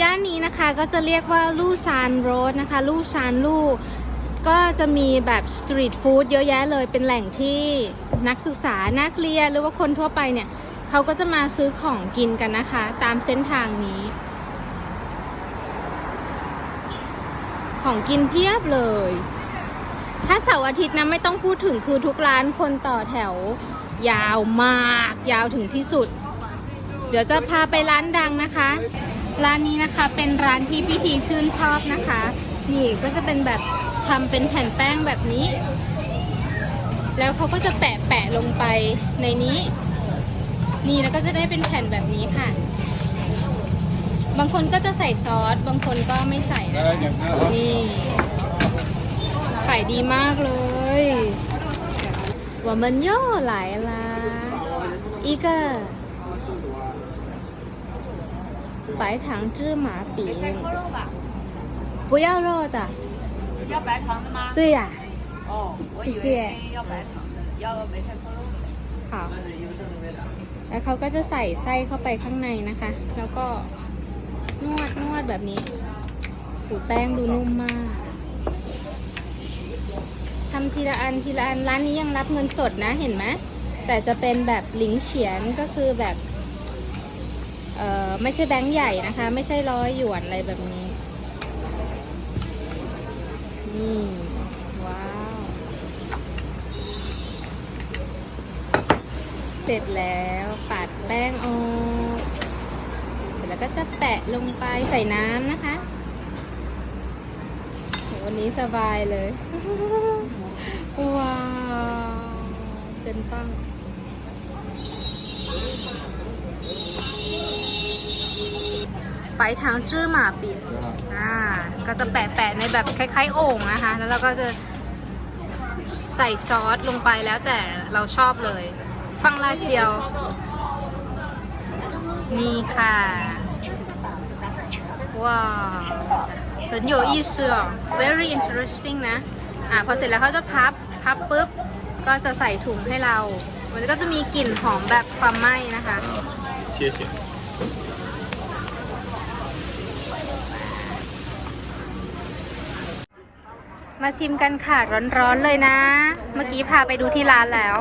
ย่านนี้นะคะก็จะเรียกว่าลู่ชานโรดนะคะลู่ชานลู่ก็จะมีแบบสตรีทฟู้ดเยอะแยะเลยเป็นแหล่งที่นักศึกษานักเรียนหรือว่าคนทั่วไปเนี่ยเขาก็จะมาซื้อของกินกันนะคะ ตามเส้นทางนี้ ของกินเพียบเลย ถ้าเสาร์อาทิตย์นะไม่ต้องพูดถึงคือทุกร้านคนต่อแถว ยาวมาก ยาวถึงที่สุด เดี๋ยวจะพาไปร้านดังนะคะ ร้านนี้นะคะเป็นร้านที่พี่ทีชื่นชอบนะคะ นี่ก็จะเป็นแบบทำเป็นแผ่นแป้งแบบนี้ แล้วเขาก็จะแปะแปะลงไปในนี้ นี่แล้วก็จะได้เป็นแผ่นแบบนี้ค่ะ บางคนก็จะใส่ซอส บางคนก็ไม่ใส่นะคะนี่ขายดีมากเลยว่ามันย่อหลายละอีกอะ 白糖芝麻饼不要肉的要白糖的吗？对呀、哦，我以谢谢为要白糖，要梅菜扣肉的。 ค่ะแล้วเขาก็จะใส่ไส้เข้าไปข้างในนะคะ แล้วก็นวดนวดแบบนี้หูแป้งดูนุ่มมากทำทีละอันทีละอันร้านนี้ยังรับเงินสดนะเห็นไหมแต่จะเป็นแบบหลิงเฉียนก็คือแบบ เอ่อ ไม่ใช่แบงค์ใหญ่นะคะ ไม่ใช่ร้อยหยวนอะไรแบบนี้ นี่ ว้าว เสร็จแล้วปาดแป้งออกเสร็จแล้วก็จะแปะลงไปใส่น้ำนะคะวันนี้สบายเลย ว้าว เจนปัง ไปทางจื้อหมาปิดอ่าก็จะแปะแปะในแบบคล้ายๆโอ่งนะคะ แล้วเราก็จะใส่ซอสลงไปแล้วแต่เราชอบเลย ฟังลาเจียว นี่ค่ะ ว้าวเหมือนโยอี้เสือ very interesting นะ อ่าพอเสร็จแล้วเขาจะพับ พับปุ๊บ ก็จะใส่ถุงให้เรา มันก็จะมีกลิ่นหอมแบบความไหม้นะคะเมาชิมกันค่ะร้อนๆเลยนะ เมื่อกี้พาไปดูที่ร้านแล้ว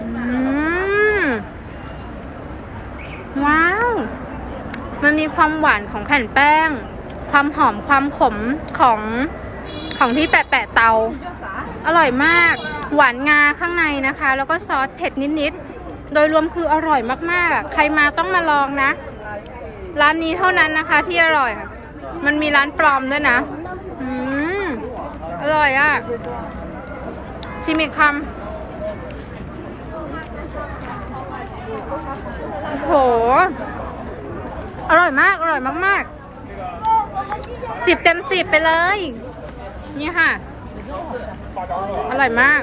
อืมว้าว มันมีความหวานของแผ่นแป้ง ความหอมความขมของของที่แปะแปะเตา อร่อยมาก หวานงาข้างในนะคะ แล้วก็ซอสเผ็ดนิดๆ โดยรวมคืออร่อยมากๆ ใครมาต้องมาลองนะ ร้านนี้เท่านั้นนะคะที่อร่อย มันมีร้านปลอมด้วยนะ อืม อร่อยอะ่ะ ชิมอีกคำโอ้โห อร่อยมาก อร่อยมากๆสิบเต็มสิบไปเลย นี่ค่ะ อร่อยมาก